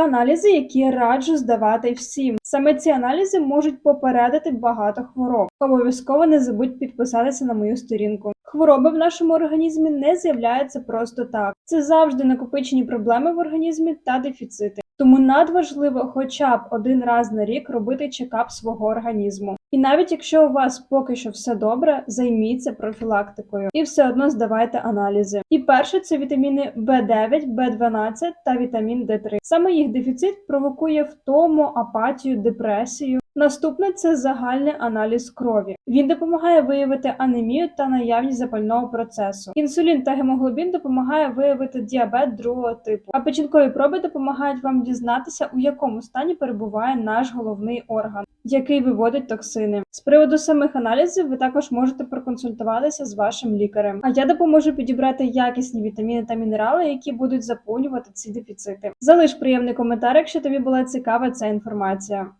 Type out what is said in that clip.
Аналізи, які раджу здавати всім. Саме ці аналізи можуть попередити багато хвороб. Обов'язково не забудь підписатися на мою сторінку. Хвороби в нашому організмі не з'являються просто так. Це завжди накопичені проблеми в організмі та дефіцити. Тому надважливо хоча б один раз на рік робити чекап свого організму. І навіть якщо у вас поки що все добре, займіться профілактикою і все одно здавайте аналізи. І перше це вітаміни В9, В12 та вітамін Д3. Саме їх дефіцит провокує втому, апатію, депресію. Наступне це загальний аналіз крові. Він допомагає виявити анемію та наявність запального процесу. Інсулін та гемоглобін допомагає виявити діабет другого типу. А печінкові проби допомагають вам дізнатися, у якому стані перебуває наш головний орган, який виводить токсини. З приводу самих аналізів ви також можете проконсультуватися з вашим лікарем. А я допоможу підібрати якісні вітаміни та мінерали, які будуть заповнювати ці дефіцити. Залиш приємний коментар, якщо тобі була цікава ця інформація.